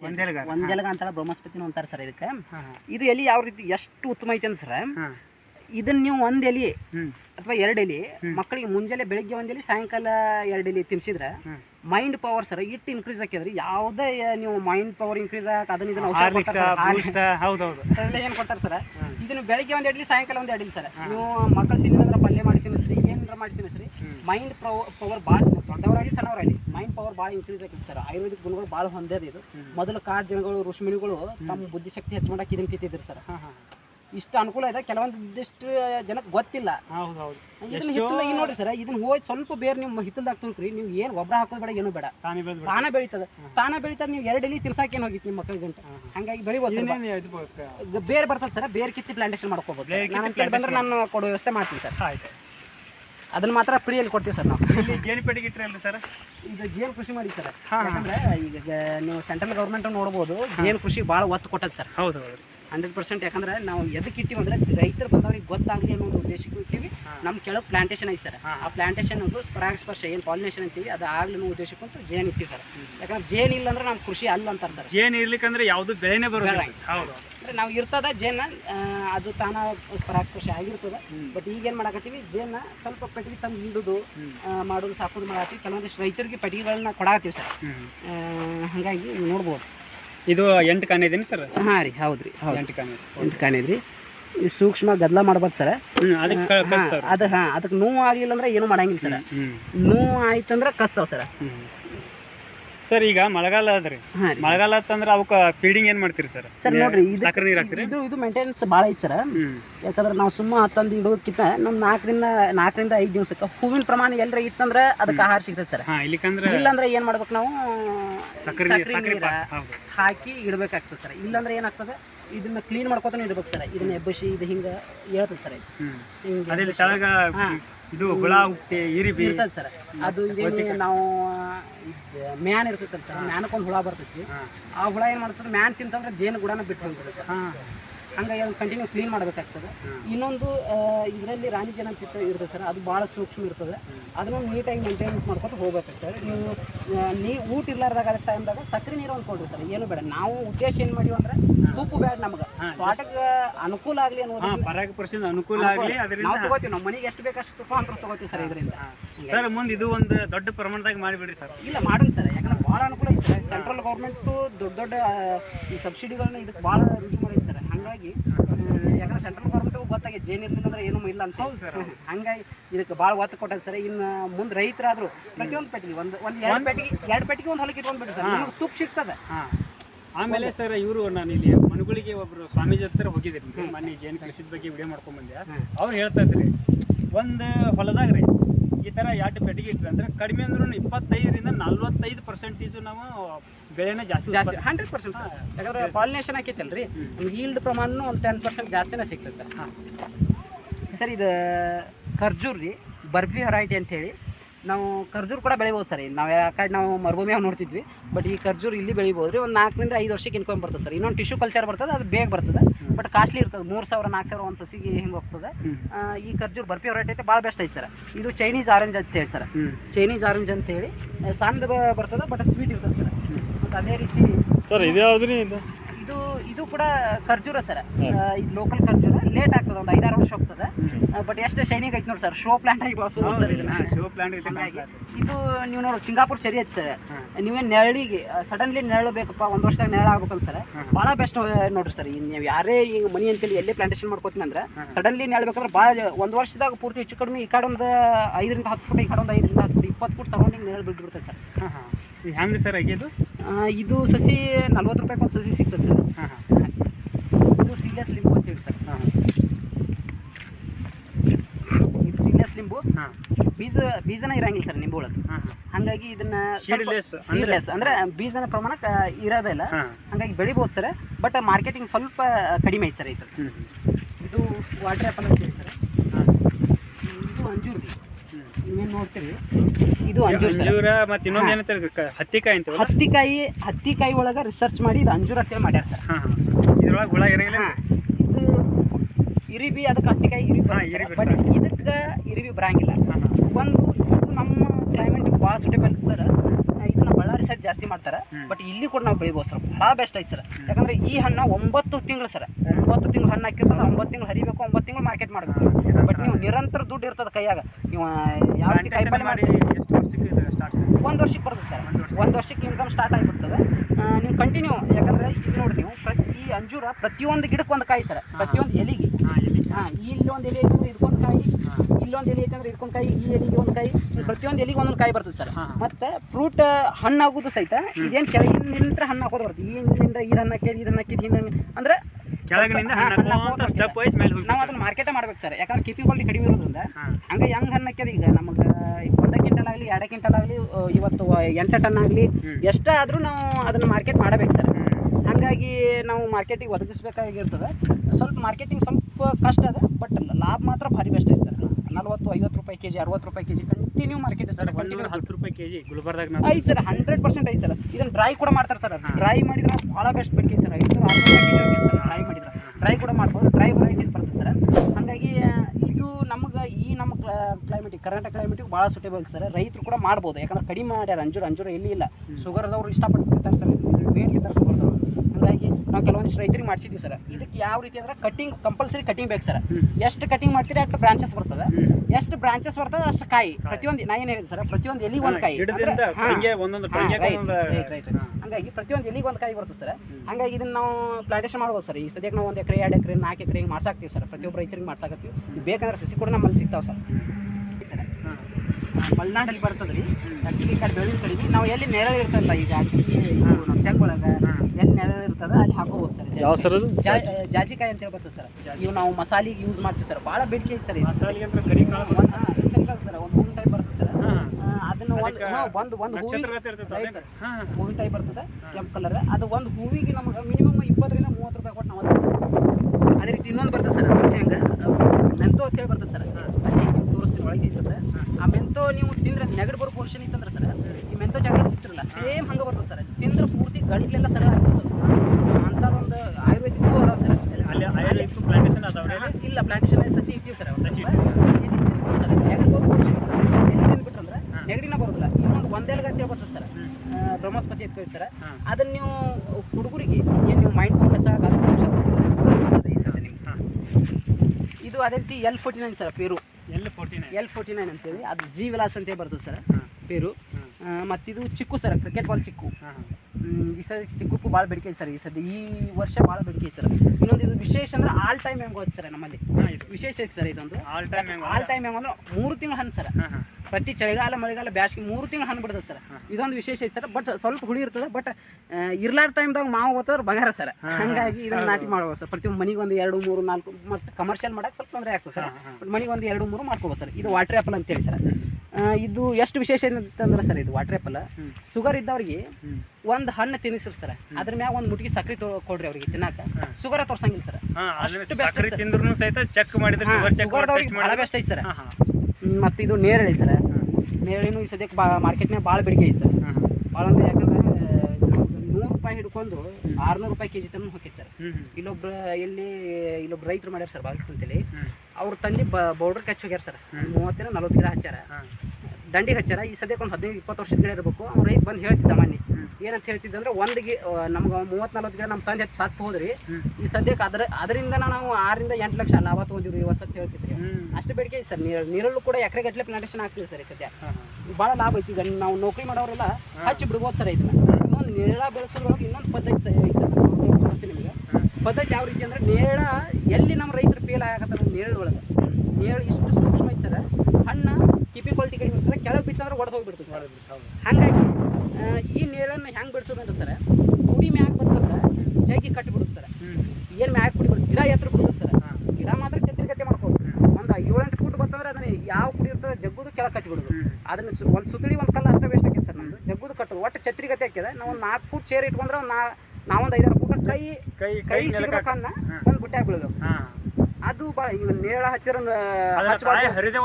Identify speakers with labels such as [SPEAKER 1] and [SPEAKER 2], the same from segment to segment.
[SPEAKER 1] ಒಂದೆಲಗ?
[SPEAKER 2] ಒಂದೆಲಗ ಬ್ರಹ್ಮಸ್ಪತಿನೂ ಅಂತಾರೆ ಸರ್ ಇದಕ್ಕೆ. ಇದು ಎಲ್ಲಿ ಯಾವ ರೀತಿ ಎಷ್ಟು ಉತ್ತಮ ಐತೆ ಅಂದ್ರೆ ಸರ್ ಇದನ್ನ ನೀವು ಒಂದ್ ಎಲಿ ಅಥವಾ ಎರಡು ಎಲಿ. ಮಕ್ಕಳಿಗೆ ಮುಂಜಾನೆ ಬೆಳಿಗ್ಗೆ ಒಂದ್ ಎಲಿ ಸಾಯಂಕಾಲ ಎರಡು ಎಲಿ ತಿನ್ಸಿದ್ರೆ ಮೈಂಡ್ ಪವರ್ ಸರ್ ಇಟ್ಟು ಇನ್ಕ್ರೀಸ್ ಆಕಿದ್ರಿ ಯಾವುದೇ ನೀವು ಮೈಂಡ್ ಪವರ್ ಇನ್ಕ್ರೀಸ್ ಆಗ ಅದನ್ನ ಇದನ್ನ ಏನ್ ಕೊಡ್ತಾರೆ ಸರ್. ಇದನ್ನ ಬೆಳಿಗ್ಗೆ ಒಂದು ಎಡ್ಲಿ ಸಾಯಂಕಾಲ ಒಂದ್ ಎಡ್ಲಿ ಸರ್. ನೀವು ಮಕ್ಕಳು ತಿನ್ನಿದ್ರೆ ಪಲ್ಯ ಮಾಡಿ ಸರಿ. ಮಾಡಿ ಪವರ್ ಭಾಳ ದೊಡ್ಡವರಾಗಿ ಸಣ್ಣವರಾಗಿ. ಮೈಂಡ್ ಪವರ್ ಭಾಳ ಇನ್ಕ್ರೀಸ್ ಆಗಿತ್ತು ಸರ್. ಆಯುರ್ವೇದಿಕ್ ಗುಣಗಳು ಭಾಳ ಹೊಂದೇದ ಇದು. ಮೊದಲು ಕಾಡ್ ಜನಗಳು ಋಷ್ಮಿಣಿಗಳು ತಮ್ಮ ಬುದ್ಧಿಶಕ್ತಿ ಹೆಚ್ಚು ಮಾಡಕ್ಕೆ ಇದನ್ನ ತಿಂತಿದ್ರು ಸರ್. ಇಷ್ಟು ಅನುಕೂಲ ಇದೆ. ಕೆಲವೊಂದಿಷ್ಟು ಜನಕ್ಕೆ ಗೊತ್ತಿಲ್ಲ. ಇದನ್ನ ಈಗ ನೋಡ್ರಿ ಸರ್ ಇದನ್ನ ಹೋಗಿ ಸ್ವಲ್ಪ ಬೇರೆ ನಿಮ್ಮ ಹಿತ್ತಲ್ದಾಗ ತುಂಬ್ರಿ ನೀವು ಏನು ಗೊಬ್ಬರ ಹಾಕೋದು ಬೇಡ ಏನು ಬೇಡ.
[SPEAKER 1] ತಾನೇ
[SPEAKER 2] ಬೆಳೀತದೆ. ತಾನ ಬೆಳೀತದೆ ನೀವು ಎರಡು ಎಲಿ ತಿರ್ಸಾಕೇನು ಹೋಗಿತ್ತು ನಿಮ್ಮ ಮಕ್ಕಳಿಗೆ ಅಂತ. ಹಂಗಾಗಿ ಬೆಳಿಬೋದು? ಬೇರೆ ಬರ್ತದೆ ಸರ್. ಬೇರೆ ಕಿತ್ತಿ ಪ್ಲಾಂಟೇಶನ್ ಬಂದ್ರೆ ನಾನು ಕೊಡೋ ವ್ಯವಸ್ಥೆ ಮಾಡ್ತೀನಿ ಸರ್.
[SPEAKER 1] ಆಯ್ತು.
[SPEAKER 2] ಅದನ್ನ ಮಾತ್ರ ಫ್ರೀಯಲ್ಲಿ ಕೊಡ್ತೀವಿ ಸರ್ ನಾವು.
[SPEAKER 1] ಇಲ್ಲಿ ಜೇನು ಪೆಟ್ಟಿಗೆ ಅಲ್ಲಿ ಸರ್?
[SPEAKER 2] ಈಗ ಜೇನು ಕೃಷಿ ಮಾಡಿ ಸರ್. ಯಾಕಂದ್ರೆ ಈಗ ನೀವು ಸೆಂಟ್ರಲ್ ಗೌರ್ಮೆಂಟ್ ನೋಡ್ಬೋದು ಜೇನು ಕೃಷಿ ಭಾಳ ಒತ್ತು ಕೊಟ್ಟದ ಸರ್.
[SPEAKER 1] ಹೌದು ಹೌದು.
[SPEAKER 2] ಹಂಡ್ರೆಡ್ ಪರ್ಸೆಂಟ್ ಯಾಕಂದ್ರೆ ನಾವು ಎದಕ್ಕೆ ಇಟ್ಟಿವಿ ಅಂದ್ರೆ ರೈತರು ಬಂದವ್ರಿಗೆ ಗೊತ್ತಾಗಲಿ ಅನ್ನೋ ಒಂದು ಉದ್ದೇಶಕ್ಕೆ ಇಟ್ಟಿವಿ. ನಮ್ಮ ಕೆಳಗೆ ಪ್ಲಾಂಟೇಶನ್ ಐತೆ ಸರ್. ಆ ಪ್ಲಾಂಟೇಶನ್ ಒಂದು ಪರಾಗಸ್ಪರ್ಶ ಏನು ಪಾಲಿನೇಷನ್ ಅಂತೀವಿ ಅದು ಆಗ್ಲಿ ಅನ್ನೋ ಉದ್ದೇಶಕ್ಕಂತೂ ಜೇನು ಇಟ್ಟಿವಿ ಸರ್. ಯಾಕಂದ್ರೆ ಜೇನು ಇಲ್ಲ ಅಂದ್ರೆ ನಮ್ಮ ಕೃಷಿ ಅಲ್ಲ ಅಂತಾರೆ ಸರ್.
[SPEAKER 1] ಜೇನು ಇರ್ಲಿಕ್ಕಂದ್ರೆ ಯಾವುದು ಬೆಳೆನೇ
[SPEAKER 2] ಬರೋಲ್ಲ
[SPEAKER 1] ಹೌದು.
[SPEAKER 2] ಅಂದ್ರೆ ನಾವು ಇರ್ತದ ಜೇನ ಅದು ತಾನ ಪರಾಗಸ್ಪರ್ಶ ಆಗಿರ್ತದೆ. ಬಟ್ ಈಗ ಏನು ಮಾಡಕತ್ತೀವಿ ಜೇನ ಸ್ವಲ್ಪ ಪೆಟ್ಟಿಗೆ ತಂದು. ಆ, ಮಾಡೋದು ಸಾಕೋದು ಮಾಡತ್ತೀವಿ ಕೆಲವೊಂದಿಷ್ಟು ರೈತರಿಗೆ ಪೆಟ್ಟಿಗೆಗಳನ್ನ ಕೊಡಾಕತ್ತೀವಿ ಸರ್. ಹಾಗಾಗಿ ನೋಡ್ಬೋದು.
[SPEAKER 1] ಇದು ಎಂಟು ಕಾಣ ಇದೇನು ಸರ್?
[SPEAKER 2] ಹಾಂ ರೀ ಹೌದು. ರೀ ಹೌದು
[SPEAKER 1] ಎಂಟು ಕಾಣ
[SPEAKER 2] ಎಂಟು ಕಾಣಿದ್ರಿ ಈ ಸೂಕ್ಷ್ಮ ಗದ್ದಲ ಮಾಡ್ಬೋದು ಸರ್.
[SPEAKER 1] ಅದಕ್ಕೆ
[SPEAKER 2] ಅದು ಹಾಂ ಅದಕ್ಕೆ ನೋವು ಆಗಲಿಲ್ಲ ಅಂದ್ರೆ ಏನು ಮಾಡಂಗಿಲ್ಲ ಸರ್. ನೋವು ಆಯ್ತಂದ್ರೆ ಕಸ್ತಾವ ಸರ್.
[SPEAKER 1] ಸರ್ ಈಗ ಮಳೆಗಾಲ ಅದ್ರಿ
[SPEAKER 2] ಹಾಂ ರೀ.
[SPEAKER 1] ಮಳೆಗಾಲ ಅಂತಂದ್ರೆ ಅವಕ್ಕ ಫೀಡಿಂಗ್ ಏನ್ ಮಾಡ್ತೀರಿ ಸರ್?
[SPEAKER 2] ಸರ್ ನೋಡ್ರಿ ಇದು
[SPEAKER 1] ಸಕ್ಕರೆ ನೀರು ಹಾಕ್ತೀರಿ?
[SPEAKER 2] ಇದು ಇದು ಮೇಂಟೆನೆನ್ಸ್ ಭಾಳ ಐತಿ ಸರ್.
[SPEAKER 1] ಹ್ಮ್.
[SPEAKER 2] ಯಾಕಂದ್ರೆ ನಾವು ಸುಮ್ಮ ತಂದು ಇಡೋದಕ್ಕಿಂತ ನಮ್ಮ ನಾಲ್ಕರಿಂದ ನಾಲ್ಕರಿಂದ ಐದು ದಿವಸಕ್ಕೆ ಹೂವಿನ ಪ್ರಮಾಣ ಎಲ್ಲರ ಇತ್ತಂದ್ರೆ ಅದಕ್ಕೆ ಆಹಾರ ಸಿಗ್ತದೆ ಸರ್.
[SPEAKER 1] ಹಾ ಇಲ್ಲಿಕಂದ್ರೆ
[SPEAKER 2] ಇಲ್ಲಾಂದ್ರೆ ಏನು ಮಾಡ್ಬೇಕು ನಾವು?
[SPEAKER 1] ಸಕ್ಕರೆ ನೀರು
[SPEAKER 2] ಸಕ್ರೆ
[SPEAKER 1] ಸಕ್ಕರೆ
[SPEAKER 2] ನೀರ
[SPEAKER 1] ಪಾಕ ಹೌದು.
[SPEAKER 2] ಹಾಕಿ ಇಡಬೇಕಾಗ್ತದೆ ಸರ್. ಇಲ್ಲಂದ್ರೆ ಏನಾಗ್ತದೆ? ಇದನ್ನ ಕ್ಲೀನ್ ಮಾಡ್ಕೊತಾನೆ ಇಡ್ಬೇಕು ಸರ್. ಇದನ್ನ ಎಬ್ಬಸಿ ಇದು ಹಿಂಗ ಹೇಳ್ತದೆ ಸರ್.
[SPEAKER 1] ಹ್ಮ್.
[SPEAKER 2] ಹಿಂಗೆ
[SPEAKER 1] ಅದೇ ತೆಳಗ
[SPEAKER 2] ಹಾ.
[SPEAKER 1] ಇದು ಹುಳ ಹುಟ್ಟಿ ಇರಿಬಿ.
[SPEAKER 2] ಇರ್ತದೆ ಸರ್. ಅದು ಇದೇನು ನಾವು ಮ್ಯಾನ್ ಇರ್ತೈತಲ್ಲ ಸರ್. ಮ್ಯಾನಕ್ಕೊಂದು ಹುಳ ಬರ್ತೈತಿ. ಆ ಹುಳ ಏನು ಮಾಡ್ತದೆ? ಮ್ಯಾನ್ ತಿಂತಂದ್ರೆ ಜೇನು ಗುಡನ ಬಿಟ್ಟು ಹೋಗ್ತದೆ ಸರ್.
[SPEAKER 1] ಹಾ.
[SPEAKER 2] ಹಂಗಾಗಿ ಅದನ್ನ ಕಂಟಿನ್ಯೂ ಕ್ಲೀನ್ ಮಾಡಬೇಕಾಗ್ತದೆ. ಇನ್ನೊಂದು ಇದರಲ್ಲಿ ರಾಣಿ ಜನ ಚಿತ್ರ ಇರ್ತದೆ ಸರ್ ಅದು ಭಾಳ ಸೂಕ್ಷ್ಮ ಇರ್ತದೆ. ಅದನ್ನು ನೀಟಾಗಿ ಮೇಂಟೆನೆನ್ಸ್ ಮಾಡ್ಕೊಂಡು ಹೋಗ್ಬೇಕಾಗ್ತದೆ. ನೀವು ನೀ ನೀವು ಊಟ ಇರ್ಲಾರ್ದಾಗ ಟೈಮ್ದಾಗ ಸಕ್ಕರೆ ನೀರು ಒಂದು ಕೊಡ್ರಿ ಸರ್ ಏನು ಬೇಡ. ನಾವು ಉದ್ದೇಶ ಏನು ಮಾಡಿವಿ ಅಂದ್ರೆ ತುಪ್ಪು ಬೇಡ ನಮ್ಗೆ. ತೋಟಕ್ಕೆ ಅನುಕೂಲ ಆಗಲಿ ಅನ್ನೋದು
[SPEAKER 1] ಅನುಕೂಲ ಆಗಲಿ
[SPEAKER 2] ನಾವು ತಗೋತೀವಿ ನಮ್ಮ ಮನೆಗೆ ಎಷ್ಟು ಬೇಕಷ್ಟು ತುಪ್ಪ ಅಂತ ತಗೋತೀವಿ ಸರ್ ಇದರಿಂದ.
[SPEAKER 1] ಸರ್ ಮುಂದೆ ಇದು ಒಂದು ದೊಡ್ಡ ಪ್ರಮಾಣದಾಗ ಮಾಡಿಬಿಡ್ರಿ ಸರ್.
[SPEAKER 2] ಇಲ್ಲ ಮಾಡೋಣ ಸರ್ ಯಾಕಂದ್ರೆ ಭಾಳ ಅನುಕೂಲ ಐತೆ ಸರ್. ಸೆಂಟ್ರಲ್ ಗೌರ್ಮೆಂಟು ದೊಡ್ಡ ದೊಡ್ಡ ಈ ಸಬ್ಸಿಡಿಗಳನ್ನ ಇದಕ್ಕೆ ಭಾಳ ರುಜು ಮಾಡಿದೆ ಸರ್. ಹಾಗಾಗಿ ಯಾಕಂದ್ರೆ ಸೆಂಟ್ರಲ್ ಗೌರ್ಮೆಂಟ್ ಗೊತ್ತಾಗಿದೆ ಜೇನು ಇರ್ಲಿಲ್ಲ ಏನೂ ಇಲ್ಲ ಅಂತ.
[SPEAKER 1] ಹೌದು ಸರ್
[SPEAKER 2] ಹಂಗಾಗಿ ಇದಕ್ಕೆ ಭಾಳ ಒತ್ತು ಕೊಟ್ಟದ ಸರ್. ಇನ್ನು ಮುಂದೆ ರೈತರಾದ್ರು ಪ್ರತಿಯೊಂದು ಪೆಟ್ಟಿಗೆ ಒಂದು ಒಂದು ಎರಡು ಪೆಟ್ಟಿಗೆ ಎರಡು ಪೆಟ್ಟಿಗೆ ಒಂದು ಹೊಲಕ್ಕೆ ಇಟ್ಕೊಂಡು ಬಿಡಿ ಸರ್ ನಮ್ಗೆ ತುಪ್ಪ ಸಿಗ್ತದೆ.
[SPEAKER 1] ಆಮೇಲೆ ಸರ್ ಇವರು ನಾನು ಇಲ್ಲಿ ಮನುಗಳಿಗೆ ಒಬ್ರು ಸ್ವಾಮೀಜಿ ಹತ್ರ ಹೋಗಿದ್ದೀನಿ. ಮನೆ ಜೇನು ಕಲಿಸಿದ ಬಗ್ಗೆ ವಿಡಿಯೋ ಮಾಡ್ಕೊಂಡ್ ಬಂದೆ. ಅವ್ರು ಹೇಳ್ತಾ ಇದ್ರಿ ಒಂದು ಹೊಲದಾಗ ರೀ ಈ ಥರ ಎರಡು ಪೆಟ್ಟಿಗೆ ಇಟ್ರಿ ಅಂದ್ರೆ ಕಡಿಮೆ ಅಂದ್ರೂ ಇಪ್ಪತ್ತೈದರಿಂದ ನಲ್ವತ್ತೈದು ಪರ್ಸೆಂಟೇಜು ನಾವು ಬೆಳೆನ ಜಾಸ್ತಿ
[SPEAKER 2] ಜಾಸ್ತಿ ಹಂಡ್ರೆಡ್ ಪರ್ಸೆಂಟ್ ಸರ್ ಯಾಕಂದ್ರೆ ಪಾಲಿನೇಷನ್ ಹಾಕೈತಲ್ರಿ. ನಮ್ಗೆ ಈಲ್ಡ್ ಪ್ರಮಾಣ ಒಂದು ಟೆನ್ ಪರ್ಸೆಂಟ್ ಜಾಸ್ತಿನೇ ಸಿಗ್ತದೆ ಸರ್ ಹಾಂ. ಸರ್ ಇದು ಖರ್ಜೂರ್ ರೀ ಬರ್ಫಿ ವೆರೈಟಿ ಅಂತೇಳಿ. ನಾವು ಖರ್ಜೂರ್ ಕೂಡ ಬೆಳಿಬೋದು ಸರ್ ನಾವು ಆ ಕಡೆ ನಾವು ಮರುಭೂಮಿಯಾಗ ನೋಡ್ತಿದ್ವಿ ಬಟ್ ಈ ಖರ್ಜೂರ್ ಇಲ್ಲಿ ಬೆಳಿಬೋದು ರೀ ಒಂದು ನಾಲ್ಕರಿಂದ ಐದು ವರ್ಷಕ್ಕೆ ಇನ್ಕೊಂಡ್ ಬರ್ತದೆ ಸರ್ ಇನ್ನೊಂದು ಟಿಶ್ಯೂ ಕಲ್ಚರ್ ಬರ್ತದೆ ಅದು ಬೇಗ ಬರ್ತದೆ. ಬಟ್ ಕಾಸ್ಟ್ಲಿ ಇರ್ತದೆ. ಮೂರು ಸಾವಿರ ನಾಲ್ಕು ಸಾವಿರ ಒಂದು ಸಸಿಗೆ ಹಿಂಗೆ ಹೋಗ್ತದೆ. ಈ ಖರ್ಜೂರ್ ಬರ್ಫಿ ರೇಟ್ ಐತೆ ಭಾಳ ಬೆಸ್ಟ್ ಐತೆ ಸರ್. ಇದು ಚೈನೀಸ್ ಆರೆಂಜ್ ಅಂತ ಹೇಳಿ ಸರ್. ಚೈನೀಸ್ ಆರೆಂಜ್ ಅಂತ ಹೇಳಿ. ಸಣ್ಣದು ಬ- ಬರ್ತದೆ ಬಟ್ ಸ್ವೀಟ್ ಇರ್ತದೆ ಸರ್. ಮತ್ತು ಅದೇ ರೀತಿ
[SPEAKER 1] ಸರ್ ಇದು ಯಾವ್ದ್ರಿ ಇದು?
[SPEAKER 2] ಇದು ಇದು ಕೂಡ ಖರ್ಜೂರ ಸರ್. ಇದು ಲೋಕಲ್ ಖರ್ಜೂರ. ಲೇಟ್ ಆಗ್ತದೆ ಒಂದು ಐದಾರು ವರ್ಷ ಹೋಗ್ತದೆ. ಬಟ್ ಎಷ್ಟು ಶೈನಿಂಗ್ ಐತೆ ನೋಡಿ ಸರ್ ಶೋ ಪ್ಲಾಂಟ್ ಆಗಿ ಬಳಸ್ಬೋದು ಸರ್ ಹಂಗಾಗಿ ಇದು ನೀವು ನೋಡಿ ಸಿಂಗಾಪುರ್ ಚೆರಿ ಐತೆ ಸರ್. ನೀವೇನು ನೆರಳಿಗೆ ಸಡನ್ಲಿ ನೆರಳು ಬೇಕಪ್ಪ ಒಂದು ವರ್ಷದಾಗ ನೆರಳು ಆಗ್ಬೇಕಂತ ಸರ್. ಭಾಳ ಬೆಸ್ಟ್ ನೋಡ್ರಿ ಸರ್ ನೀವು ಯಾರೇ ಈಗ ಮನಿ ಅಂತೇಳಿ ಎಲ್ಲೇ ಪ್ಲಾಂಟೇಶನ್ ಮಾಡ್ಕೋತೀನಿ ಅಂದ್ರೆ ಸಡನ್ಲಿ ನೆರಳು ಬೇಕಂದ್ರೆ ಭಾಳ ಒಂದು ವರ್ಷದಾಗ ಪೂರ್ತಿ ಹೆಚ್ಚು ಕಡಿಮೆ ಈ ಕಡೆ ಒಂದು ಐದರಿಂದ ಹತ್ತು ಫುಟ್ ಈ ಕಡೆ ಒಂದು ಐದರಿಂದ ಹತ್ತು ಫುಟ್ ಇಪ್ಪತ್ತು ಫುಟ್ ಸರೌಂಡಿಂಗ್ ನೆರಳು ಬಿಡ್ಬಿಡ್ತದೆ ಸರ್
[SPEAKER 1] ಹಾಂ ಹಾಂ. ಇದು ಹೆಂಗೆ ಸರ್ ಆಗಿದ್ದು
[SPEAKER 2] ಇದು ಸಸಿ ನಲ್ವತ್ತು ರೂಪಾಯಿ ಒಂದು ಸಸಿ ಸಿಗ್ತದೆ ಸರ್
[SPEAKER 1] ಹಾಂ ಹಾಂ.
[SPEAKER 2] ಇದು ಸೀಲಿಯಸ್ ಲಿಂಬು ಅಂತ ಹೇಳಿ ಸರ್
[SPEAKER 1] ಹಾಂ.
[SPEAKER 2] ಸೀಲಿಯಸ್ ಬೀಜ ಬೀಜನ ಇರಂಗಿಲ್ಲ ಸರ್ ನಿಂಬು ಒಳಗೆ. ಹಾಗಾಗಿ ಇದನ್ನ? ಸೀಡ್ಲೆಸ್ ಅಂದ್ರೆ? ಬೀಜನ ಪ್ರಮಾಣ ಇರೋದಿಲ್ಲ ಹಂಗಾಗಿ ಬೆಳಿಬೋದು ಸರ್ ಬಟ್ ಮಾರ್ಕೆಟಿಂಗ್ ಸ್ವಲ್ಪ ಕಡಿಮೆ ಐತೆ ಸರ್ ಇದು ಇದು ವಾಟರ್ ಆ್ಯಪಲ್ ಅಂತ ಸರ್. ಇದು ಅಂಜೂರ್ ನೀವೇನು ನೋಡ್ತೀರಿ? ಇದು ಅಂಜೂರ
[SPEAKER 1] ಮತ್ತೆ ಇನ್ನೊಂದು ಏನಂತಾರೆ ಹತ್ತಿಕಾಯಿ ಅಂತ
[SPEAKER 2] ಹತ್ತಿಕಾಯಿ ಹತ್ತಿಕಾಯಿ ಒಳಗೆ ರಿಸರ್ಚ್ ಮಾಡಿ ಇದು ಅಂಜೂರ ಅಂತೇಳಿ ಮಾಡ್ಯಾರ ಸರ್.
[SPEAKER 1] ಇದ್ರೊಳಗೆ ಹುಳ ಇರಂಗಿಲ್ಲ
[SPEAKER 2] ಇರಿಬಿ ಅದಕ್ಕೆ ಅಟ್ಟಿಕಾಯಿ ಇರಿಬಿ. ಬಟ್ ಇದಕ್ಕೆ ಇರಿಬಿ ಬರಂಗಿಲ್ಲ. ಒಂದು ನಮ್ಮ ಕ್ಲೈಮೇಟ್ ಭಾಳ ಸೂಟೇಬಲ್ ಸರ್ ಇದು ಇದನ್ನ ಬಳ್ಳಾರಿ ಸೈಡ್ ಜಾಸ್ತಿ ಮಾಡ್ತಾರೆ. ಬಟ್ ಇಲ್ಲಿ ಕೂಡ ನಾವು ಬೆಳಿಬೋದು ಸರ್ ಭಾಳ ಬೆಸ್ಟ್ ಐತೆ ಸರ್ ಯಾಕಂದ್ರೆ ಈ ಹಣ್ಣು ಒಂಬತ್ತು ತಿಂಗಳು ಸರ್ ಒಂಬತ್ತು ತಿಂಗಳು ಹಣ್ಣು ಹಾಕಿರ್ತದೆ ಒಂಬತ್ತು ತಿಂಗಳು ಹರಿಬೇಕು ಒಂಬತ್ತು ತಿಂಗಳು ಮಾರ್ಕೆಟ್ ಮಾಡಬೇಕು. ಬಟ್ ನೀವು ನಿರಂತರ ದುಡ್ಡು ಇರ್ತದೆ ಕೈಯಾಗ. ನೀವು ಯಾವ ರೀತಿ ಕಾಯಿಪಲ್ಲೆ
[SPEAKER 1] ಮಾಡಿ ವರ್ಷಕ್ಕೆ ಇದು ಸ್ಟಾರ್ಟ್
[SPEAKER 2] ಒಂದು ವರ್ಷಕ್ಕೆ ಬರ್ತದೆ ಸರ್.
[SPEAKER 1] ಒಂದ್ ವರ್ಷ.
[SPEAKER 2] ಒಂದು ವರ್ಷಕ್ಕೆ ಇನ್ಕಮ್ ಸ್ಟಾರ್ಟ್ ಆಗಿಬಿಡ್ತದೆ. ನೀವು ಕಂಟಿನ್ಯೂ ಯಾಕಂದ್ರೆ ಈಗ ನೋಡಿ ನೀವು ಪ್ರತಿ ಅಂಜೂರ ಪ್ರತಿಯೊಂದು ಗಿಡಕ್ಕೆ ಒಂದು ಕಾಯಿ ಸರ್. ಪ್ರತಿಯೊಂದು ಎಲೆಗೆ.
[SPEAKER 1] ಹಾಂ ಇಲ್ಲಿ
[SPEAKER 2] ಒಂದು ಎಲೆ ಐತಂದ್ರೆ ಇದಕ್ಕೊಂದು ಕಾಯಿ ಇಲ್ಲೊಂದು ಎಲೆ ಐತಂದ್ರೆ ಇದಕ್ಕೊಂದು ಕಾಯಿ ಈ ಎಲೆಗೆ ಒಂದು ಕಾಯಿ ಪ್ರತಿಯೊಂದು ಎಲೆಗೆ ಒಂದೊಂದು ಕಾಯಿ ಬರ್ತದೆ ಸರ್. ಮತ್ತೆ ಫ್ರೂಟ್ ಹಣ್ಣಾಗೋದು ಸಹಿತ ಇದೇನು ಕೆಳಗಿನ ನಿಂತ್ರ ಹಣ್ಣು ಹಾಕೋದು ಬರ್ತದೆ. ಈ ಹಿಂದಿಂದ ಇದು ಹಣ್ಣು ಹಾಕಿದ್ ಇದು ಹಣ್ಣು ಹಾಕಿದ್ ಹಿಂದೆ ಅಂದ್ರೆ
[SPEAKER 1] ಕೆಳಗಿನಿಂದ ಹಣ್ಣು ಸ್ಟೆಪ್ ವೈಸ್ ಮೇಲೆ ಹೋಗಿ
[SPEAKER 2] ನಾವು ಅದನ್ನ ಮಾರ್ಕೆಟೇ ಮಾಡ್ಬೇಕು ಸರ್. ಯಾಕಂದ್ರೆ ಕೀಪಿಂಗ್ ಕ್ವಾಲಿಟಿ ಕಡಿಮೆ ಇರೋದ್ರಿಂದ
[SPEAKER 1] ಹಂಗ
[SPEAKER 2] ಹಂಗೆ ಹೆಂಗೆ ಹಣ್ಣು ಹಾಕ್ಯದ ಈಗ ನಮಗೆ ಒಂದು ಕ್ವಿಂಟಲ್ ಆಗಲಿ ಎರಡು ಕ್ವಿಂಟಲ್ ಆಗಲಿ ಇವತ್ತು ಎಂಟು ಟನ್ ಆಗಲಿ. ಎಷ್ಟೇ ಆದರೂ ನಾವು ಅದನ್ನ ಮಾರ್ಕೆಟ್ ಮಾಡಬೇಕು ಸರ್. ಹಾಗಾಗಿ ನಾವು ಮಾರ್ಕೆಟಿಗೆ ಒದಗಿಸ್ಬೇಕಾಗಿರ್ತದೆ. ಸ್ವಲ್ಪ ಮಾರ್ಕೆಟಿಂಗ್ ಸ್ವಲ್ಪ ಕಷ್ಟ ಅದ ಬಟ್ ಲಾಭ ಮಾತ್ರ ಭಾರಿ ಬೆಸ್ಟ್ ಐತೆ ಸರ್. ನಲ್ವತ್ತು ಐವತ್ತು ರೂಪಾಯಿ ಕೆಜಿ ಅರವತ್ತು ರೂಪಾಯಿ K G continue market
[SPEAKER 1] sir ಹತ್ತು ರೂಪಾಯಿ ಕೆ ಜಿ ಗುಲ್ಬರ್ದಾಗ
[SPEAKER 2] ಐತೆ ಸರ್ ಹಂಡ್ರೆಡ್ ಪರ್ಸೆಂಟ್ ಐದು ಸರ್. ಇದನ್ನು ಡ್ರೈ ಕೂಡ ಮಾಡ್ತಾರೆ ಸರ್. ಡ್ರೈ ಮಾಡಿದ್ರೆ ಭಾಳ ಬೆಸ್ಟ್ ಬೆಂಕಿ ಸರ್. ಐದು ಸರ್ ಡ್ರೈ ಮಾಡಿದ್ರೆ. ಡ್ರೈ ಕೂಡ ಮಾಡ್ಬೋದು ಡ್ರೈ ವೆರೈಟೀಸ್ ಬರ್ತದೆ ಸರ್. ಹಾಗಾಗಿ ಇದು ನಮಗೆ ಈ ನಮ್ಮ ಕ್ಲೈಮೇಟಿಗೆ ಕರ್ನಾಟಕ ಕ್ಲೈಮೇಟಿಗೆ ಭಾಳ ಸೂಟೇಬಲ್ ಸರ್. ರೈತರು ಕೂಡ ಮಾಡ್ಬೋದು. ಯಾಕಂದ್ರೆ ಕಡಿಮೆ ಮಾಡ್ಯಾರ ಅಂಜೂರ ಅಂಜೂರ ಎಲ್ಲಿ ಇಲ್ಲ. ಶುಗರ್ದವ್ರು ಇಷ್ಟಪಟ್ಟು ತಿಂತಾರೆ ಸರ್. ವೇಟ್ ತಿಂತಾರೆ ಶುಗರ್ದವ್ರು ಹಾಗಾಗಿ ನಾವು ಕೆಲವೊಂದಿಷ್ಟು ರೈತರಿಗೆ ಮಾಡಿಸಿದ್ವಿ ಸರ್. ಇದಕ್ಕೆ ಯಾವ ರೀತಿ ಅಂದ್ರೆ ಕಟಿಂಗ್ ಕಂಪಲ್ಸರಿ ಕಟಿಂಗ್ ಬೇಕು ಸರ್. ಎಷ್ಟು ಕಟಿಂಗ್ ಮಾಡ್ತೀರಿ ಅಷ್ಟು ಬ್ರಾಂಚಸ್ ಬರ್ತದೆ. ಎಷ್ಟು ಬ್ರಾಂಚಸ್ ಬರ್ತದೆ ಅಷ್ಟು ಕಾಯಿ. ಪ್ರತಿಯೊಂದು ನಾ ಏನು ಹೇಳಿದೆ ಸರ್ ಪ್ರತಿಯೊಂದು ಎಲ್ಲಿ ಒಂದು ಕಾಯಿ. ಹಂಗಾಗಿ ಪ್ರತಿಯೊಂದು ಎಲ್ಲಿಗೆ ಒಂದು ಕಾಯಿ ಬರ್ತದೆ ಸರ್. ಹಂಗಾಗಿ ಇದನ್ನ ನಾವು ಪ್ಲಾಂಟೇಶನ್ ಮಾಡ್ಬೋದು ಸರ್. ಈ ಸದ್ಯಕ್ಕೆ ನಾವು ಒಂದು ಎಕರೆ ಎರಡು ಎಕರೆ ನಾಲ್ಕು ಎಕರೆ ಹಿಂಗೆ ಮಾಡ್ಸಾಕ್ತೀವಿ ಸರ್. ಪ್ರತಿಯೊಬ್ಬ ರೈತರಿಗೆ ಮಾಡ್ಸಾಕತ್ತೀವಿ. ಬೇಕಂದ್ರೆ ಸಸಿ ಕೂಡ ನಮ್ಮಲ್ಲಿ ಸಿಗ್ತಾವೆ ಸರ್. ಮಲೆನಾಡಲ್ಲಿ ಬರ್ತದೆ ರೀ. ಆ್ಯಕ್ಚುಲಿ ಈ ಕಡೆ ಬೆಳೆದ ಕಡಿಮೆ ನಾವು ಎಲ್ಲಿ ನೆರಳು ಇರ್ತಲ್ಲ ಈಗ ಅಕ್ಕಿ ನಮ್ಮ ತೆಂಗೊಳಗೆ. ಎಲ್ಲಿ ಅಲ್ಲಿ ಸರ್.
[SPEAKER 1] ಯಾವ ಸರ್ ಅದು?
[SPEAKER 2] ಜಾಜಿಕಾಯಿ ಅಂತ ಹೇಳಿ ಬರ್ತದೆ ಸರ್. ಇವು ನಾವು ಮಸಾಲೆಗೆ ಯೂಸ್ ಮಾಡ್ತೀವಿ ಸರ್. ಭಾಳ ಬೇಡಿಕೆ ಐತೆ ಸರ್
[SPEAKER 1] ಮಸಾಲಿಗೆ ಅಂದ್ರೆ ಕರಿ ಕಾಳು
[SPEAKER 2] ಒಂದು ಸರ್. ಒಂದು ಹೂವಿನ ಟೈಪ್ ಬರ್ತದೆ ಸರ್. ಅದನ್ನ ಒಂದು ಒಂದು ಒಂದು
[SPEAKER 1] ನಕ್ಷತ್ರ
[SPEAKER 2] ಹೂವಿಗೆ
[SPEAKER 1] ಗತಿ ಇರ್ತೈತೆ
[SPEAKER 2] Right,
[SPEAKER 1] ಅದೇ?
[SPEAKER 2] sir.
[SPEAKER 1] ಹಾಂ.
[SPEAKER 2] ಹೂವಿನ ಟೈಪ್ ಬರ್ತದೆ ಕೆಂಪು ಕಲರ್. ಅದು ಒಂದು ಹೂವಿಗೆ ನಮಗೆ ಮಿನಿಮಮ್ ಇಪ್ಪತ್ತರಿಂದ ಮೂವತ್ತು ರೂಪಾಯಿ ಕೊಟ್ಟು ನಾವು ಅದೇ ರೀತಿ ಇನ್ನೊಂದು ಬರ್ತದೆ ಸರ್ ಹಂಗ ಮೆಂತೋ ಅಂತ ಹೇಳಿ ಬರ್ತದೆ ಸರ್ ಅಲ್ಲಿ ತೋರಿಸ್ತೀನಿ ಒಳಗೆ ಜೀಸತ್ತೆ ಆ ಮೆಂತೋ ನೀವು ತಿಂದ್ರೆ ನೆಗಡಿ ಬರೋ ಪೋರ್ಷನ್ ಇತ್ತಂದ್ರೆ ಸರ್ ಈ ಮೆಂತೋ ಜಾಗ ತಿಂತಿರಲ್ಲ ಸೇಮ್ ಹಂಗೆ ಬರ್ತದೆ ಸರ್. ತಿಂದ್ರೆ ಪೂರ್ತಿ ಗಂಟ್ಲೆಲ್ಲ ಸರ್ ಆಗ್ಬಿಡ್ತದೆ ಅಂಥದ್ದೊಂದು ಆಯುರ್ವೇದಿಕ್ ಅದಾವ ಸರ್
[SPEAKER 1] ಅಲ್ಲಿ ಆಯುರ್ವೇದಿಕ್ ಪ್ಲಾಂಟೇಶನ್ ಅದಾವ್ರಿ
[SPEAKER 2] ಹಾ, ಇಲ್ಲ ಪ್ಲಾಂಟೇಶನ್ ಸಸಿ ಇಟ್ಟಿವಿ ಸರ್
[SPEAKER 1] ಸಸಿ
[SPEAKER 2] ಎಲ್ಲಿ ತಿಂದ್ಬಿಟ್ಟು ಸರ್? ನೆಗಡಿ ಬರೋ ಎಲ್ಲಿ ತಿಂದ್ಬಿಟ್ರಂದ್ರೆ ನೆಗಡಿನ ಬರೋದಿಲ್ಲ. ಇನ್ನೊಂದು ಒಂದೇ ಗಂಟೆ ಬರ್ತದೆ ಸರ್. ಬ್ರಹ್ಮಸ್ಪತಿ ಅಂತ ಕರೀತಾರೆ ಅದನ್ನ ನೀವು ಹುಡುಗರಿಗೆ ಏನು ನೀವು ಮೈಂಡ್ ಪವರ್ ಹೆಚ್ಚಾಗ ಇದು ಅದೇ ರೀತಿ ಎಲ್ ಫೋರ್ಟಿ ನೈನ್ ಸರ್ ಪೇರು.
[SPEAKER 1] L forty nine
[SPEAKER 2] L forty nine ಅಂತೇಳಿ. ಅದು ಜಿ ವಿಲಾಸ್ ಅಂತೇಳಿ ಬರ್ತದೆ ಸರ್ ಪೇರು. ಮತ್ತಿದು ಚಿಕ್ಕು ಸರ್ ಕ್ರಿಕೆಟ್ ಬಾಲ್ ಚಿಕ್ಕು. ಈ ಸಲ ಚಿಕ್ಕಕ್ಕೂ ಭಾಳ ಬೇಡಿಕೆ ಐತೆ ಸರ್ ಈ ಸದ್ಯ ಈ ವರ್ಷ ಭಾಳ ಬೇಡಿಕೆ ಐತೆ ಸರ್. ಇನ್ನೊಂದು ಇದು ವಿಶೇಷ ಅಂದ್ರೆ ಆಲ್ ಟೈಮ್ ಹೆಂಗ್ ಹೋಯ್ತು ಸರ್ ನಮ್ಮಲ್ಲಿ? ವಿಶೇಷ ಐತೆ ಸರ್ ಇದೊಂದು.
[SPEAKER 1] ಆಲ್ ಟೈಮ್ ಹೆಂಗೆ
[SPEAKER 2] ಆಲ್ ಟೈಮ್ ಹೆಂಗೆ ಅಂದ್ರೆ ಮೂರು ತಿಂಗಳು ಹಣ್ಣು ಸರ್. ಪ್ರತಿ ಚಳಿಗಾಲ ಮಳೆಗಾಲ ಬ್ಯಾಸ್ಗೆ ಮೂರು ತಿಂಗಳು ಹಣ್ಣು ಬಿಡ್ತದೆ ಸರ್. ಇದೊಂದು ವಿಶೇಷ ಐತೆ ಸರ್ ಬಟ್ ಸ್ವಲ್ಪ ಹುಳಿ ಇರ್ತದೆ ಬಟ್ ಇರ್ಲಾರ ಟೈಮ್ದಾಗ ಮಾವು ಓದ್ತಾರೆ ಬಂಗಾರ ಸರ್. ಹಂಗಾಗಿ ಇದನ್ನ ನಾಟಿ ಮಾಡ್ಬೋದು ಸರ್. ಪ್ರತಿ ಮನೆಗೆ ಒಂದು ಎರಡು ಮೂರು ನಾಲ್ಕು ಮತ್ತು ಕಮರ್ಷಿಯಲ್ ಮಾಡಕ್ಕೆ ಸ್ವಲ್ಪ ತೊಂದರೆ ಆಗ್ತದೆ ಸರ್. ಬಟ್ ಮನೆಗೆ ಒಂದು ಎರಡು ಮೂರು ಮಾಡ್ಕೋಬೋದು ಸರ್. ಇದು ವಾಟರ್ ಆ್ಯಪಲ್ ಅಂತೇಳಿ ಸರ್. ಇದು ಎಷ್ಟು ವಿಶೇಷ ಅಂತಂದ್ರೆ ಸರ್ ಇದು ವಾಟರ್ ಆ್ಯಪಲ್ ಶುಗರ್ ಇದ್ದವ್ರಿಗೆ ಒಂದು ಹಣ್ಣು ತಿನ್ನಿಸ್ರಿ ಸರ್. ಅದ್ರ ಮ್ಯಾಗ ಒಂದು ಮುಟ್ಗಿ ಸಕ್ರೆ ಕೊಡ್ರಿ ಅವ್ರಿಗೆ ತಿನ್ನಾಕ. ಶುಗರ ತೋರ್ಸಂಗಿಲ್ಲ ಸರ್.
[SPEAKER 1] ಚೆಕ್ ಮಾಡಿದ್ರೆ
[SPEAKER 2] ಬೆಸ್ಟ್ ಐತಿ ಸರ್. ಮತ್ತೆ ಇದು ನೇರಳೆ ಸರ್. ನೇರಳೆನೂ ಈ ಸದ್ಯಕ್ಕೆ ಬಾ ಮಾರ್ಕೆಟ್ನಾಗ ಭಾಳ ಬೇಡಿಕೆ ಐತಿ ಸರ್. ಭಾಳ ಅಂದ್ರೆ ಯಾಕಂದ್ರೆ ನೂರು ರೂಪಾಯಿ ಹಿಡ್ಕೊಂಡು ಆರ್ನೂರು ರೂಪಾಯಿ ಕೆ ಜಿ ತನಕ ಹೋಗಿತ್ತು ಸರ್ ಇಲ್ಲೊಬ್ರು ಇಲ್ಲಿ ಇಲ್ಲೊಬ್ರು ರೈತರು ಮಾಡ್ಯಾರ ಸರ್ ಬಾಗಲಕೋಟೆಲಿ ಅವ್ರು ತಂದಿ ಬೌಡ್ರ್ ಕಚ್ಚಿ ಹೋಗ್ಯಾರ ಸರ್. ಮೂವತ್ತಿನ ನಲ್ವತ್ತು ಗಿಡ ಹಚ್ಚಾರ ದಂಡಿಗೆ ಹಚ್ಚಾರ. ಈ ಸದ್ಯಕ್ಕೆ ಒಂದು ಹದಿನೈದು ಇಪ್ಪತ್ತು ವರ್ಷದ ಗಿಡ ಇರಬೇಕು. ಅವ್ರು ರೈತ ಬಂದು ಹೇಳ್ತಿದ್ದ
[SPEAKER 1] ಮನೆ
[SPEAKER 2] ಏನಂತ ಹೇಳ್ತಿದ್ದಂದ್ರೆ ಒಂದು ಗಿ ನಮ್ಗೆ ಮೂವತ್ತು ನಲ್ವತ್ತು ಗಿಡ ನಮ್ಮ ತಂದೆ ಹಚ್ಚಿ ಸತ್ತು ಹೋದ್ರಿ. ಈ ಸದ್ಯಕ್ಕೆ ಅದರ ಅದರಿಂದ ನಾವು ಆರರಿಂದ ಎಂಟು ಲಕ್ಷ ಲಾಭ ತೊಗೊಂಡಿವ್ರಿ ಈ ವರ್ಷ ಅಂತ ಹೇಳ್ತಿದ್ರಿ. ಅಷ್ಟು ಬೇಡಿಕೆ ಸರ್. ನೀರು ನೀರಲ್ಲೂ ಕೂಡ ಎಕರೆ ಗಟ್ಟಲೆ ಪ್ಲಾಂಟೇಶನ್ ಆಗ್ತಿದೆ ಸರ್ ಈ ಸದ್ಯ. ಭಾಳ ಲಾಭ ಐತಿ. ಈಗ ನಾವು ನೌಕರಿ ಮಾಡೋರೆಲ್ಲ. ಹಚ್ಚಿ ಬಿಡ್ಬೋದು ಸರ್ ಇದನ್ನ ಇನ್ನೊಂದು ನೇರಳ ಬೆಳೆಸೋದ್ರೊಳಗೆ ಇನ್ನೊಂದು ಪದ್ಧತಿ ಸರ್. ತೋರಿಸ್ತೀನಿ ನಿಮಗೆ. ಪದ್ಧತಿ ಯಾವ ರೀತಿ ಅಂದ್ರೆ ನೇರಳ ಎಲ್ಲಿ ನಮ್ಮ ರೈತರು ಫೇಲ್ ಆಗತ್ತ ನೇರಳ ಒಳಗೆ. ನೇರಳ ಇಷ್ಟು ಸೂಕ್ಷ್ಮ ಕ್ವಾಲಿಟಿ ಕಡಿಮೆ ಇರ್ತದೆ ಕೆಳಗೆ ಬಿತ್ತಂದ್ರೆ ಒಡೆದು ಹೋಗ್ಬಿಡ್ತದೆ ಸರ್. ಹಾಗಾಗಿ ಈ ನೀರನ್ನು ಹೆಂಗೆ ಬೆಳೆಸೋದಂದ್ರೆ ಸರ್ ಕುಡಿ ಮ್ಯಾಗ ಬಂತಂದ್ರೆ ಜಗ್ಗಿ ಕಟ್ಟಿ ಬಿಡುತ್ತೆ ಸರ್. ಏನು ಮ್ಯಾಗ ಕುಡಿ ಬಿಡುತ್ತೆ ಗಿಡ ಎತ್ತರ ಬಿಡುತ್ತೆ ಸರ್. ಗಿಡ ಮಾತ್ರ ಛತ್ರಿಗತೆ ಮಾಡ್ಕೋದು ಒಂದು ಏಳೆಂಟು ಫುಟ್ ಬಂತಂದ್ರೆ ಅದನ್ನ ಯಾವ ಕುಡಿ ಇರ್ತದೆ ಜಗ್ಗುದು ಕೆಳಗೆ ಕಟ್ಟಿ ಬಿಡೋದು
[SPEAKER 1] ಹ್ಞೂ
[SPEAKER 2] ಅದನ್ನ ಒಂದು ಸುತ್ತಳಿ ಒಂದು ಕಲ್ಲು ಅಷ್ಟೇ ವೇಸ್ಟ್ ಆಗಿದೆ ಸರ್ ನಮ್ಮದು ಜಗ್ಗುದು ಕಟ್ಟೋದು. ಒಟ್ಟು ಛತ್ರಿಗತೆ ಹಾಕಿದೆ ನಾವು ಒಂದು ನಾಲ್ಕು ಫುಟ್ ಚೇರ್ ಇಟ್ಕೊಂಡ್ರೆ ಒಂದು ನಾ ನಾವೊಂದು ಐದಾರು ಫುಟ್ ಕೈ
[SPEAKER 1] ಕೈ
[SPEAKER 2] ಕೈ ಸಿಗಬೇಕನ್ನ ಒಂದು ಬುಟ್ಟಿ ಹಾಕ್ಬಿಡ್ಬೇಕು ಅದು ಭಾಳ ಈಗ ನೇರಳ ಹಚ್ಚಿರ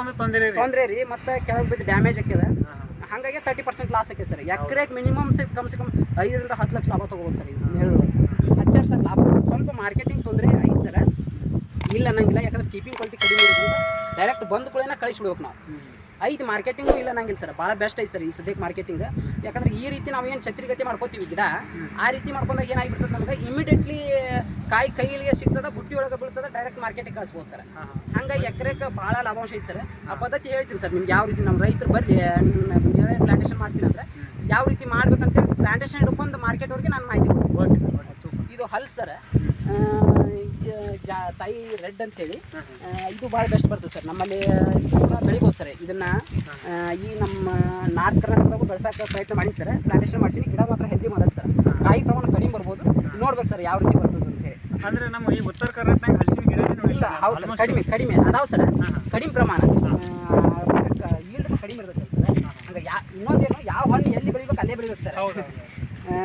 [SPEAKER 1] ಒಂದು ತೊಂದರೆ ರೀ
[SPEAKER 2] ತೊಂದರೆ ರೀ ಮತ್ತೆ ಕೆಳಗೆ ಬಿದ್ದು ಡ್ಯಾಮೇಜ್ ಆಕ್ಯದ ಹಂಗಾಗಿ ತರ್ಟಿ ಪರ್ಸೆಂಟ್ ಲಾಸ್ ಆಕೈತೆ ಸರ್. ಎಕರೆಗೆ ಮಿನಿಮಮ್ ಸೆ ಕಮ್ ಸೆ ಕಮ್ ಐದರಿಂದ ಹತ್ತು ಲಕ್ಷ ಲಾಭ ತೊಗೋಬೋದು ಸರ್ ಇದು ನೇರಳು ಹಚ್ಚಾರ ಸರ್ ಲಾಭ ಸ್ವಲ್ಪ ಮಾರ್ಕೆಟಿಂಗ್ ತೊಂದರೆ ಐತೆ ಸರ್. ಇಲ್ಲ ಅನ್ನಂಗಿಲ್ಲ ಯಾಕಂದ್ರೆ ಕೀಪಿಂಗ್ ಕ್ವಾಲಿಟಿ ಕಡಿಮೆ ಇರೋದ್ರಿಂದ ಡೈರೆಕ್ಟ್ ಬಂದ ಕೂಡ ಕಳಿಸ್ಬಿಡ್ಬೇಕು ನಾವು. ಐದು ಮಾರ್ಕೆಟಿಂಗು ಇಲ್ಲ ನಂಗಿಲ್ಲ ಸರ್. ಭಾಳ ಬೆಸ್ಟ್ ಐತೆ ಸರ್ ಈ ಸದ್ಯಕ್ಕೆ ಮಾರ್ಕೆಟಿಂಗ್. ಯಾಕಂದ್ರೆ ಈ ರೀತಿ ನಾವು ಏನು ಛತ್ರಿಗತಿ ಮಾಡ್ಕೋತೀವಿ ಗಿಡ ಆ ರೀತಿ ಮಾಡ್ಕೊಂಡಾಗ ಏನಾಗಿಬಿಡ್ತದೆ ನಮ್ಗೆ? ಇಮಿಡಿಯೇಟ್ಲಿ ಕಾಯಿ ಕೈಗೆ ಸಿಗ್ತದ ಬುಟ್ಟಿ ಒಳಗೆ ಬೀಳ್ತದೆ ಡೈರೆಕ್ಟ್ ಮಾರ್ಕೆಟಿಗೆ ಕಳಿಸ್ಬೋದು ಸರ್. ಹಂಗೆ ಎಕರೆಗೆ ಭಾಳ ಲಾಭಾಂಶ ಐತೆ ಸರ್. ಆ ಪದ್ಧತಿ ಹೇಳ್ತೀನಿ ಸರ್ ನಿಮ್ಗೆ ಯಾವ ರೀತಿ ನಮ್ಮ ರೈತರು ಬರ್ರಿ ನಿಮ್ಮ ಪ್ಲಾಂಟೇಶನ್ ಮಾಡ್ತೀನಿ ಅಂದ್ರೆ ಯಾವ ರೀತಿ ಮಾಡ್ಬೇಕಂತೇಳಿ ಪ್ಲಾಂಟೇಶನ್ ಹಿಡ್ಕೊಂಡು ಮಾರ್ಕೆಟ್ವರೆಗೆ ನಾನು ಮಾಹಿತಿ ಕೊಡ್ತೀನಿ ಇದು ಹಲ್ ಸರ್. ಜಾ ತಾಯಿ ರೆಡ್ ಅಂತೇಳಿ. ಇದು ಭಾಳ ಬೆಸ್ಟ್ ಬರ್ತದೆ ಸರ್. ನಮ್ಮಲ್ಲಿ ಇದು ಕೂಡ ಬೆಳಿಬೋದು ಸರ್. ಇದನ್ನ ಈ ನಮ್ಮ ನಾರ್ತ್ ಕರ್ನಾಟಕದಾಗೂ ಬೆಳೆಸೋಕೆ ಪ್ರಯತ್ನ ಮಾಡಿ ಸರ್. ಪ್ಲಾಂಟೇಶನ್ ಮಾಡ್ತೀನಿ ಗಿಡ ಮಾತ್ರ ಹೆಲ್ದಿ ಮಾಡೋದು ಸರ್. ಕಾಯಿ ಪ್ರಮಾಣ ಕಡಿಮೆ ಬರ್ಬೋದು. ನೋಡ್ಬೇಕು ಸರ್ ಯಾವ ರೀತಿ ಬರ್ತದೆ ಅಂತ ಹೇಳಿ.
[SPEAKER 1] ಅಂದ್ರೆ ನಮ್ಮ ಈ ಉತ್ತರ ಕರ್ನಾಟಕ ಹಲಸಿನ ಗಿಡ
[SPEAKER 2] ಇಲ್ಲ ಹೌದು ಕಡಿಮೆ ಕಡಿಮೆ. ಅದಾವ ಸರ್. ಕಡಿಮೆ ಪ್ರಮಾಣ. ಈಲ್ಡ್ ಕಡಿಮೆ ಇರ್ತದೆ ಸರ್. ಹಂಗೆ ಯಾ ಇನ್ನೊಂದೇನು ಯಾವ ಹಣ್ಣು ಎಲ್ಲಿ ಬೆಳಿಬೇಕು ಅಲ್ಲೇ ಬೆಳಿಬೇಕು ಸರ್.
[SPEAKER 1] ಹೌದು.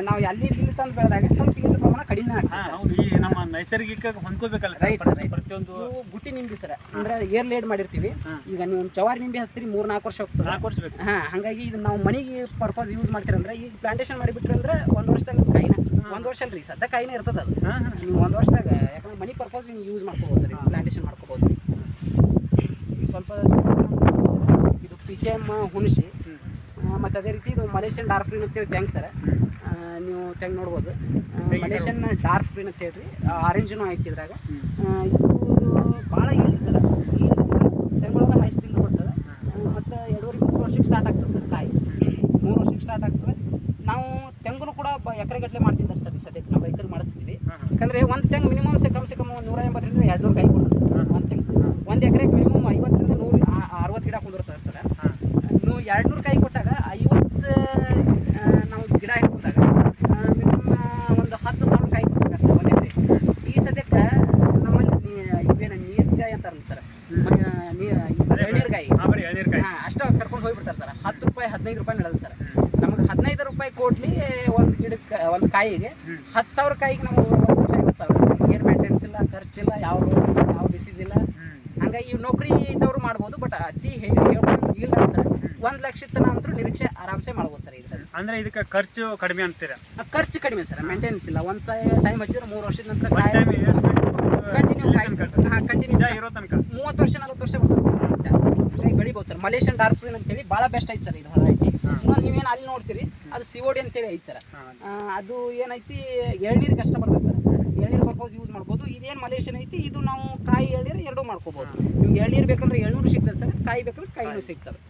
[SPEAKER 2] ನಾವು ಎಲ್ಲಿ ತಂದು ಬೆಳೆದಾಗ ಸ್ವಲ್ಪ ನೀರಿನ ಪ್ರಮಾಣ ಕಡಿಮೆ ಆಗ್ತದೆ.
[SPEAKER 1] ಹೌದು ಈ ನಮ್ಮ ನೈಸರ್ಗಿಕ ಹೊಂದ್ಕೋಬೇಕಲ್ಲ ಸರ್. ಪ್ರತಿಯೊಂದು
[SPEAKER 2] ಗುಟ್ಟಿ ನಿಂಬಿ ಸರ್ ಅಂದ್ರೆ ಏರ್ ಲೇಡ್ ಮಾಡಿರ್ತೀವಿ. ಈಗ ನೀವು ಜವಾರಿ ನಿಂಬೆ ಹಚ್ತೀರಿ ಮೂರ್ ನಾಲ್ಕು ವರ್ಷ ಹೋಗ್ತದೆ.
[SPEAKER 1] ನಾಲ್ಕು ವರ್ಷ ಬೇಕು.
[SPEAKER 2] ಹಾ ಹಾಗಾಗಿ ಇದು ನಾವು ಮನೆಗೆ ಪರ್ಪಸ್ ಯೂಸ್ ಮಾಡ್ತೀರಂದ್ರೆ ಈಗ ಪ್ಲಾಂಟೇಶನ್ ಮಾಡಿಬಿಟ್ರಿ ಅಂದ್ರೆ ಒಂದ್ ವರ್ಷದಾಗ ನಿಮ್ ಕಾಯಿನ ಒಂದ್ ವರ್ಷ ಅಲ್ರಿ ಸದ್ಯ ಕಾಯಿನ ಇರ್ತದ ಅದು. ನೀವು ಒಂದ್ ವರ್ಷದಾಗ ಯಾಕಂದ್ರೆ ಮನಿ ಪರ್ಪಸ್ ನೀವು ಯೂಸ್ ಮಾಡ್ಕೋಬೋದು ಸರ್ ಪ್ಲಾಂಟೇಶನ್ ಮಾಡ್ಕೋಬೋದು. ಸ್ವಲ್ಪ ಇದು ಪಿ ಕೆ ಎಂ ಹುಣಸಿ ಮತ್ತು ಅದೇ ರೀತಿ ಇದು ಮಲೇಷಿಯನ್ ಡಾರ್ಕ್ ಗ್ರೀನ್ ಅಂತೇಳಿ ಸರ್. ನೀವು ತೆಂಗ್ ನೋಡ್ಬೋದು. ಮಲೇಷಿಯನ್ ಡಾರ್ಕ್ ಗ್ರೀನ್ ಅಂತ ಹೇಳ್ರಿ. ಆರೆಂಜನು ಐತಿ ಇದ್ರಾಗ. ಇದು ಭಾಳ ಏನು ಸರ್ ತೆಂಗೊಳಗೆ ಹೈ ಸ್ಟಿಲ್ ಬರ್ತದೆ ಮತ್ತು ಎರಡೂವರೆ ಮೂರು ವರ್ಷಕ್ಕೆ ಸ್ಟಾರ್ಟ್ ಆಗ್ತದೆ ಸರ್ ಕಾಯಿ. ಮೂರು ವರ್ಷಕ್ಕೆ ಸ್ಟಾರ್ಟ್ ಆಗ್ತದೆ. ನಾವು ತೆಂಗುನು ಕೂಡ ಎಕರೆ ಗಟ್ಟಲೆ ಮಾಡ್ತಿದ್ದಾರೆ ಸರ್ ಈ ಸದ್ಯಕ್ಕೆ ನಾವು ರೈತರಿಗೆ ಮಾಡಿಸ್ತೀವಿ. ಯಾಕಂದರೆ ಒಂದು ತೆಂಗು ಮಿನಿಮಮ್ ಸೆ ಕಮ್ ಸೆ ಕಮ್ ನೂರ ಎಂಬತ್ತರಿಂದ ಎರಡು ನೂರು ಕಾಯಿ ಕೊಡ್ತದೆ ಸರ್ ಒಂದು ತೆಂಗು. ಒಂದು ಎಕರೆಗೆ ಮಿನಿಮಮ್ ಐವತ್ತರಿಂದ ನೂರು ಅರವತ್ತು ಗಿಡ ಕುಂದಿರ್ತಾರೆ ಸರ್ ನೀವು ಎರಡು ನೂರು ಕಾಯಿ ಕೊಟ್ಟಾಗ ಐವತ್ತು ಆ, ನಾವು ಗಿಡ ಹಿಡ್ಕೊಂಡಾಗ ಮಿನಿಮಮ್ ಒಂದು ಹತ್ತು ಸಾವಿರ ಕಾಯಿ ಕೊಡ್ತಾರೆ ಸರ್ ಒಂದು ಎಕರೆ ಈ ಸದ್ಯಕ್ಕೆ ನಮ್ಮಲ್ಲಿ ನೀ- ಇವೇನು ನೀರ್ಗಾಯಿ ಅಂತಾರಲ್ಲ ಸರ್ ಎಳ್ನೀರ್ಗಾಯಿ
[SPEAKER 1] ಹಾಂ ಬರೀ ಎಳ್ನೀರ್ಕಾಯಿ
[SPEAKER 2] ಹಾಂ ಅಷ್ಟು ಕರ್ಕೊಂಡು ಹೋಗ್ಬಿಡ್ತಾರೆ ಸರ್ ಹತ್ತು ರೂಪಾಯಿ ಹದಿನೈದು ರೂಪಾಯಿ ನಡೆದ ಸರ್. ನಮಗೆ ಹದಿನೈದು ರೂಪಾಯಿ ಕೊಡ್ಲಿ ಒಂದು ಗಿಡಕ್ಕೆ ಒಂದು ಕಾಯಿಗೆ. ಹತ್ತು ಸಾವಿರ ಕಾಯಿಗೆ ಒಂದು ಐವತ್ತು ಸಾವಿರ ಏನು ಮೇಂಟೆನೆನ್ಸ್ ಇಲ್ಲ ಖರ್ಚಿಲ್ಲ ಯಾವ ಯಾವ ಡಿಸೀಸ್ ಇಲ್ಲ. ಹಂಗಾಗಿ ಈ ನೌಕರಿ ಇದ್ದವ್ರು ಮಾಡ್ಬೋದು ಬಟ್ ಅತಿ ಇಲ್ಲ ಸರ್. ಒಂದು ಲಕ್ಷ ತನಕ ಅಂತೂ ನಿರೀಕ್ಷೆ ಆರಾಮ್ಸೆ ಮಾಡ್ಬೋದು ಸರ್ ಇದರಲ್ಲಿ.
[SPEAKER 1] ಅಂದ್ರೆ ಇದಕ್ಕೆ ಖರ್ಚು ಕಡಿಮೆ ಅಂತೀರಾ?
[SPEAKER 2] ಖರ್ಚು ಕಡಿಮೆ ಸರ್ ಮೇಂಟೆನೆನ್ಸ್ ಇಲ್ಲ. ಒಂದು ಟೈಮ್ ಹಚ್ಚಿದ್ರೆ ಮೂರು ವರ್ಷದ ನಂತರ ಕಂಟಿನ್ಯೂ ಕಂಟಿನ್ಯೂ
[SPEAKER 1] ಇರೋ ತನಕ.
[SPEAKER 2] ಮೂವತ್ತು ವರ್ಷ ನಲ್ವತ್ತು ವರ್ಷ ಬರ್ತದೆ ಸರ್. ಹಂಗಾಗಿ ಬೆಳಿಬೋದು ಸರ್. ಮಲೇಷಿಯನ್ ಡಾರ್ಕ್ ಗ್ರೀನ್ ಅಂತೇಳಿ ಭಾಳ ಬೆಸ್ಟ್ ಐತೆ ಸರ್ ಇದು ವೆರೈಟಿ. ಇನ್ನೊಂದು ನೀವೇನು ಅಲ್ಲಿ ನೋಡ್ತೀರಿ ಅದು ಸಿಒಡಿ ಅಂತೇಳಿ ಐತೆ ಸರ್. ಅದು ಏನೈತಿ ಎಳ್ನೀರ್ ಕಷ್ಟ ಬರ್ತದೆ ಸರ್. ಎಳ್ನೀರು ಪರ್ಪೋಸ್ ಯೂಸ್ ಮಾಡ್ಬೋದು. ಇದೇನು ಮಲೇಷಿಯನ್ ಐತಿ ಇದು ನಾವು ಕಾಯಿ ಎಳ್ನೀರು ಎರಡೂ ಮಾಡ್ಕೋಬೋದು. ನಿಮ್ಗೆ ಎಳ್ನೀರು ಬೇಕಂದ್ರೆ ಎಳ್ನೂರು ಸಿಗ್ತದೆ ಸರ್ ಕಾಯಿ ಬೇಕಂದ್ರೆ ಕಾಯಿನೂ ಸಿಗ್ತದೆ.